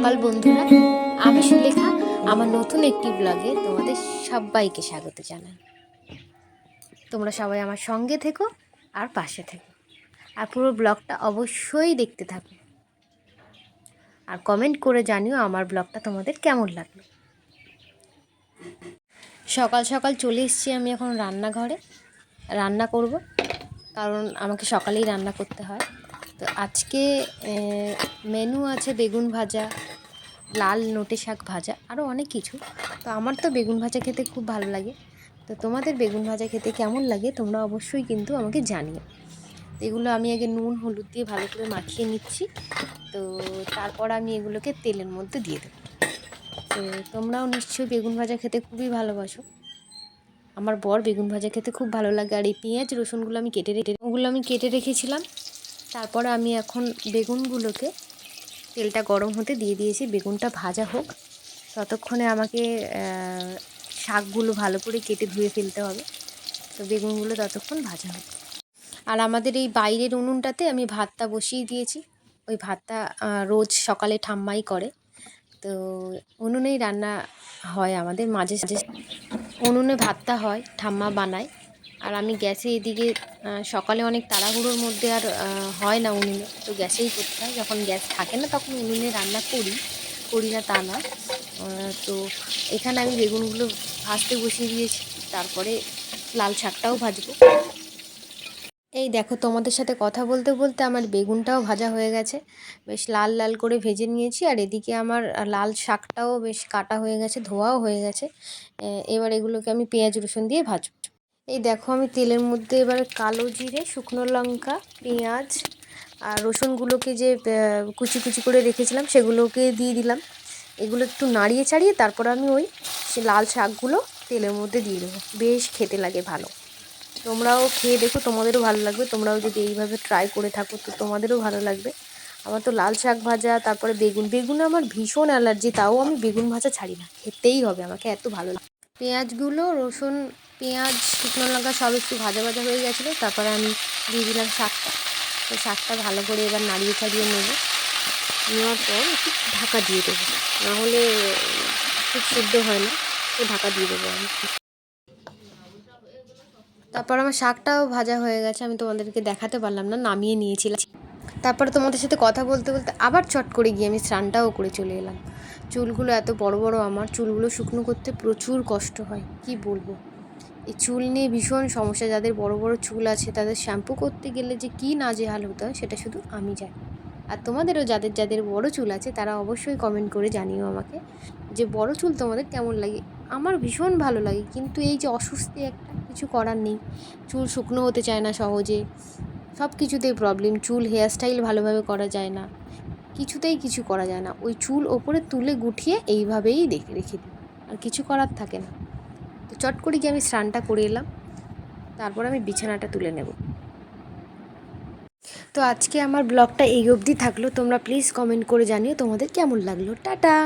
সকাল বন্ধুরা। আমি সুলেখা, আমার নতুন একটি ব্লগে তোমাদের সবাইকে স্বাগত জানাই। তোমরা সবাই আমার সঙ্গে থেকো আর পাশে থেকো। আর পুরো ব্লগটা অবশ্যই দেখতে থাকো। আর কমেন্ট করে জানিও আমার ব্লগটা তোমাদের কেমন লাগল। সকাল সকাল চলে এসেছি আমি এখন রান্নাঘরে। রান্না করব, কারণ আমাকে সকালেই রান্না করতে হয়। তো আজকে মেনু আছে বেগুন ভাজা, লাল নোটে শাক ভাজা আরও অনেক কিছু। তো আমার তো বেগুন ভাজা খেতে খুব ভালো লাগে। তো তোমাদের বেগুন ভাজা খেতে কেমন লাগে তোমরা অবশ্যই কিন্তু আমাকে জানিও। এগুলো আমি আগে নুন, হলুদ দিয়ে ভালো করে মাখিয়ে নিচ্ছি। তো তারপর আমি এগুলোকে তেলের মধ্যে দিয়ে দেবো। তো তোমরাও নিশ্চয়ই বেগুন ভাজা খেতে খুবই ভালোবাসো। আমার বর বেগুন ভাজা খেতে খুব ভালো লাগে। আর এই পেঁয়াজ, রসুনগুলো আমি কেটে রেখে ওগুলো আমি কেটে রেখেছিলাম। তারপরে আমি এখন বেগুনগুলোকে তেলটা গরম হতে দিয়ে দিয়েছি, বেগুনটা ভাজা হোক। ততক্ষণে আমাকে শাকগুলো ভালো করে কেটে ধুয়ে ফেলতে হবে। তো বেগুনগুলো ততক্ষণ ভাজা হোক। আর আমাদের এই বাইরের উনুনটাতে আমি ভাতটা বসিয়ে দিয়েছি। ওই ভাতটা রোজ সকালে ঠাম্মাই করে। তো উনুনেই রান্না হয় আমাদের মাঝে সাঝে। উনুনে ভাতটা হয়, ঠাম্মা বানায়। আর আমি গ্যাসে এদিকে সকালে অনেক তাড়াহুড়োর মধ্যে আর হয় না উনুনে। তো গ্যাসেই করতে হয় যখন গ্যাস থাকে না তখন উনুনে রান্না করি করি না তা না। তো এখানে আমি বেগুনগুলো ভাজতে বসিয়ে দিয়েছি। তারপরে লাল শাকটাও ভাজবো। এই দেখো, তোমাদের সাথে কথা বলতে বলতে আমার বেগুনটাও ভাজা হয়ে গেছে। বেশ লাল লাল করে ভেজে নিয়েছি। আর এদিকে আমার লাল শাকটাও বেশ কাটা হয়ে গেছে, ধোয়াও হয়ে গেছে। এবার এগুলোকে আমি পেঁয়াজ রসুন দিয়ে ভাজবো। এই দেখো, আমি তেলের মধ্যে এবার কালো জিরে, শুকনো লঙ্কা, পেঁয়াজ আর রসুনগুলোকে যে কুচি কুচি করে রেখেছিলাম, সেগুলোকে দিয়ে দিলাম। এগুলো একটু নাড়িয়ে ছাড়িয়ে তারপর আমি ওই লাল শাকগুলো তেলের মধ্যে দিয়ে দেবো। বেশ খেতে লাগে ভালো। তোমরাও খেয়ে দেখো, তোমাদেরও ভালো লাগবে। তোমরাও যদি এইভাবে ট্রাই করে থাকো, তো তোমাদেরও ভালো লাগবে। আমার তো লাল শাক ভাজা, তারপরে বেগুন। বেগুনে আমার ভীষণ অ্যালার্জি, তাও আমি বেগুন ভাজা ছাড়ি না। খেতেই হবে আমাকে, এত ভালো লাগে। পেঁয়াজগুলো, রসুন পেঁয়াজ, শুকনো লঙ্কা সব একটু ভাজা ভাজা হয়ে গেছিল, তারপরে আমি দিয়ে দিলাম শাকটা। তো শাকটা ভালো করে এবার নাড়িয়ে ছাড়িয়ে নেব। নেওয়ার পর একটু ঢাকা দিয়ে দেবো। নাহলে খুব সিদ্ধ হয় না, তো ঢাকা দিয়ে দেবো আমি। তারপর আমার শাকটাও ভাজা হয়ে গেছে, আমি তোমাদেরকে দেখাতে পারলাম না, নামিয়ে নিয়েছিলাম। তারপরে তোমাদের সাথে কথা বলতে বলতে আবার চট করে গিয়ে আমি স্নানটাও করে চলে এলাম। চুলগুলো এত বড় বড় আমার, চুলগুলো শুকনো করতে প্রচুর কষ্ট হয়, কি বলব? এই চুল নিয়ে ভীষণ সমস্যা। যাদের বড় বড় চুল আছে, তাদের শ্যাম্পু করতে গেলে যে কী নাজেহাল হতে হয়, সেটা শুধু আমি জানি। আর তোমাদেরও যাদের যাদের বড় চুল আছে, তারা অবশ্যই কমেন্ট করে জানিও আমাকে যে বড় চুল তোমাদের কেমন লাগে। আমার ভীষণ ভালো লাগে, কিন্তু এই যে অসুস্থি একটা কিছু করার নেই। চুল শুকনো হতে চায় না সহজে। সব কিছুতেই প্রবলেম চুল হেয়ার স্টাইল ভালোভাবে করা যায় না। কিছুতেই কিছু করা যায় না। ওই চুল ওপরে তুলে গুঠিয়ে এইভাবেই দেখে, রেখে দিই। আর কিছু করার থাকে না। তো চট করে গিয়ে আমি স্নানটা করে এলাম। তারপর আমি বিছানাটা তুলে নেব। তো আজকে আমার ব্লগটা এই অবধি থাকল। তোমরা প্লিজ কমেন্ট করে জানিও তোমাদের কেমন লাগল। টাটা!